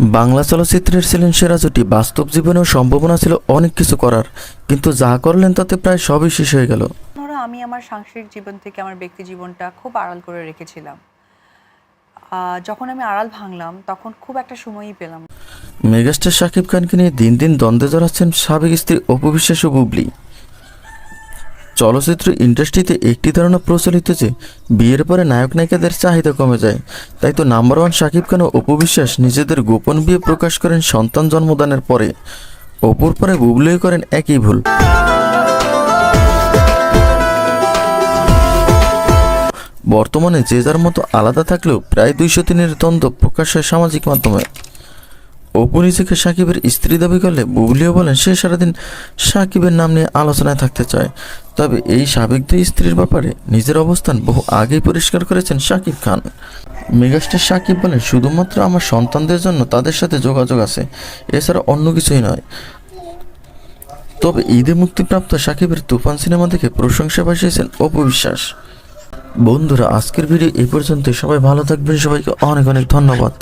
বাংলা চলচ্চিত্রের ছিলেন সেরা জুটি। বাস্তব জীবনেও সম্ভাবনা ছিল অনেক কিছু করার কিন্তু যা করলেন তাতে প্রায় সবই শেষ হয়ে গেল। ধরো আমি আমার সাংসারিক জীবন থেকে আমার ব্যক্তি জীবনটা খুব আড়াল করে রেখেছিলাম। যখন আমি আড়াল ভাঙলাম তখন খুব একটা সময়ই পেলাম মেগাস্টার শাকিব খানকে নিয়ে দিন দিন দ্বন্দ্বে জড়াচ্ছেন সাবেক স্ত্রী অপবিশ্বাস ও বুবলি। চলচ্চিত্র ইন্ডাস্ট্রিতে একটি ধারণা প্রচলিত যে, বিয়ের পরে নায়ক নায়িকাদের চাহিদা কমে যায়। তাই তো নাম্বার ওয়ান শাকিব খান ও অপবিশ্বাস নিজেদের গোপন বিয়ে প্রকাশ করেন সন্তান জন্মদানের পরে। অপুর পরে বুবলিও করেন একই ভুল। বর্তমানে যে যার মতো আলাদা থাকলেও প্রায় দুইশো দিনের দ্বন্দ্ব প্রকাশ হয় সামাজিক মাধ্যমে। অপু নিজেকে সাকিবের স্ত্রী দাবি করলে বুবলিও বলেন, সে সারাদিন সাকিবের নাম নিয়ে আলোচনায় থাকতে চায়। তবে এই সাবেক দুই স্ত্রীর ব্যাপারে নিজের অবস্থান বহু আগেই পরিষ্কার করেছেন সাকিব খান। মেগাস্টার সাকিব বলেন, শুধুমাত্র আমার সন্তানদের জন্য তাদের সাথে যোগাযোগ আছে, এছাড়া অন্য কিছুই নয়। তবে ঈদে মুক্তিপ্রাপ্ত সাকিবের তুফান সিনেমা দেখে প্রশংসা ভাসিয়েছেন অপবিশ্বাস বন্ধুরা, আজকের ভিডিও এই পর্যন্ত সবাই ভালো থাকবেন। সবাইকে অনেক অনেক ধন্যবাদ।